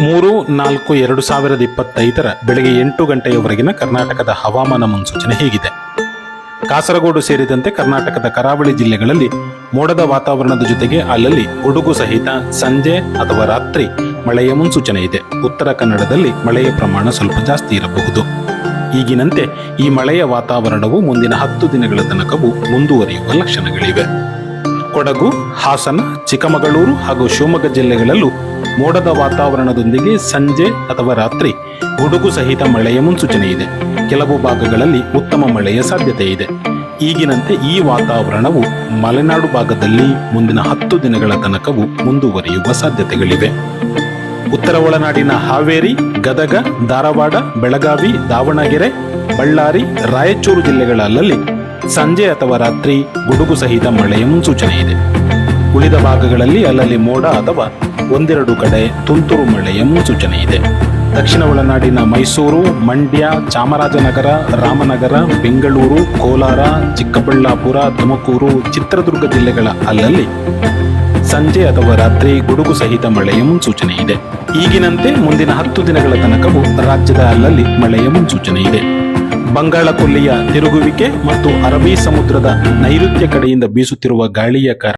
ಮೂರು, ನಾಲ್ಕು, ಎರಡು ಸಾವಿರದ ಇಪ್ಪತ್ತೈದರ ಬೆಳಗ್ಗೆ ಎಂಟು ಗಂಟೆಯವರೆಗಿನ ಕರ್ನಾಟಕದ ಹವಾಮಾನ ಮುನ್ಸೂಚನೆ ಹೀಗಿದೆ. ಕಾಸರಗೋಡು ಸೇರಿದಂತೆ ಕರ್ನಾಟಕದ ಕರಾವಳಿ ಜಿಲ್ಲೆಗಳಲ್ಲಿ ಮೋಡದ ವಾತಾವರಣದ ಜೊತೆಗೆ ಅಲ್ಲಲ್ಲಿ ಗುಡುಗು ಸಹಿತ ಸಂಜೆ ಅಥವಾ ರಾತ್ರಿ ಮಳೆಯ ಮುನ್ಸೂಚನೆ ಇದೆ. ಉತ್ತರ ಕನ್ನಡದಲ್ಲಿ ಮಳೆಯ ಪ್ರಮಾಣ ಸ್ವಲ್ಪ ಜಾಸ್ತಿ ಇರಬಹುದು. ಈಗಿನಂತೆ ಈ ಮಳೆಯ ವಾತಾವರಣವು ಮುಂದಿನ ಹತ್ತು ದಿನಗಳ ತನಕವೂ ಮುಂದುವರಿಯುವ ಲಕ್ಷಣಗಳಿವೆ. ಕೊಡಗು, ಹಾಸನ, ಚಿಕ್ಕಮಗಳೂರು ಹಾಗೂ ಶಿವಮೊಗ್ಗ ಜಿಲ್ಲೆಗಳಲ್ಲೂ ಮೋಡದ ವಾತಾವರಣದೊಂದಿಗೆ ಸಂಜೆ ಅಥವಾ ರಾತ್ರಿ ಗುಡುಗು ಸಹಿತ ಮಳೆಯ ಮುನ್ಸೂಚನೆ ಇದೆ. ಕೆಲವು ಭಾಗಗಳಲ್ಲಿ ಉತ್ತಮ ಮಳೆಯ ಸಾಧ್ಯತೆ ಇದೆ. ಈಗಿನಂತೆ ಈ ವಾತಾವರಣವು ಮಲೆನಾಡು ಭಾಗದಲ್ಲಿ ಮುಂದಿನ ಹತ್ತು ದಿನಗಳ ತನಕವೂ ಮುಂದುವರಿಯುವ ಸಾಧ್ಯತೆಗಳಿವೆ. ಉತ್ತರ ಒಳನಾಡಿನ ಹಾವೇರಿ, ಗದಗ, ಧಾರವಾಡ, ಬೆಳಗಾವಿ, ದಾವಣಗೆರೆ, ಬಳ್ಳಾರಿ, ರಾಯಚೂರು ಜಿಲ್ಲೆಗಳ ಸಂಜೆ ಅಥವಾ ರಾತ್ರಿ ಗುಡುಗು ಸಹಿತ ಮಳೆಯ ಮುನ್ಸೂಚನೆ ಇದೆ. ಉಳಿದ ಭಾಗಗಳಲ್ಲಿ ಅಲ್ಲಲ್ಲಿ ಮೋಡ ಅಥವಾ ಒಂದೆರಡು ಕಡೆ ತುಂತುರು ಮಳೆಯ ಮುನ್ಸೂಚನೆ ಇದೆ. ದಕ್ಷಿಣ ಒಳನಾಡಿನ ಮೈಸೂರು, ಮಂಡ್ಯ, ಚಾಮರಾಜನಗರ, ರಾಮನಗರ, ಬೆಂಗಳೂರು, ಕೋಲಾರ, ಚಿಕ್ಕಬಳ್ಳಾಪುರ, ತುಮಕೂರು, ಚಿತ್ರದುರ್ಗ ಜಿಲ್ಲೆಗಳ ಅಲ್ಲಲ್ಲಿ ಸಂಜೆ ಅಥವಾ ರಾತ್ರಿ ಗುಡುಗು ಸಹಿತ ಮಳೆಯ ಮುನ್ಸೂಚನೆ ಇದೆ. ಈಗಿನಂತೆ ಮುಂದಿನ ಹತ್ತು ದಿನಗಳ ತನಕವೂ ರಾಜ್ಯದ ಅಲ್ಲಲ್ಲಿ ಮಳೆಯ ಮುನ್ಸೂಚನೆ ಇದೆ. ಬಂಗಾಳ ಕೊಲ್ಲಿಯ ತಿರುಗುವಿಕೆ ಮತ್ತು ಅರಬ್ಬಿ ಸಮುದ್ರದ ನೈಋತ್ಯ ಕಡೆಯಿಂದ ಬೀಸುತ್ತಿರುವ ಗಾಳಿಯ ಕಾರಣ